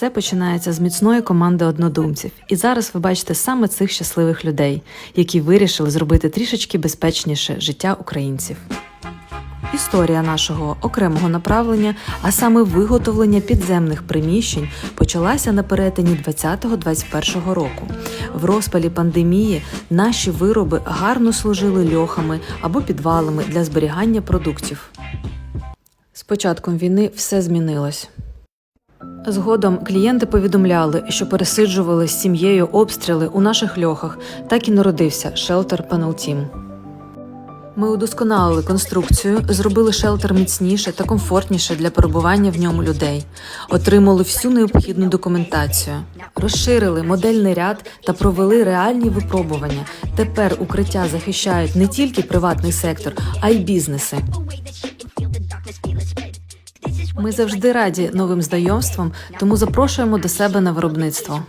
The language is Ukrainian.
все починається з міцної команди однодумців. І зараз ви бачите саме цих щасливих людей, які вирішили зробити трішечки безпечніше життя українців. Історія нашого окремого направлення, а саме виготовлення підземних приміщень, почалася на перетині 20-21 року. В розпалі пандемії наші вироби гарно служили льохами або підвалами для зберігання продуктів. З початком війни все змінилось. Згодом клієнти повідомляли, що пересиджували з сім'єю обстріли у наших льохах. Так і народився Panel Team. Ми удосконалили конструкцію, зробили шелтер міцніше та комфортніше для перебування в ньому людей, отримали всю необхідну документацію, розширили модельний ряд та провели реальні випробування. Тепер укриття захищають не тільки приватний сектор, а й бізнеси. Ми завжди раді новим знайомствам, тому запрошуємо до себе на виробництво.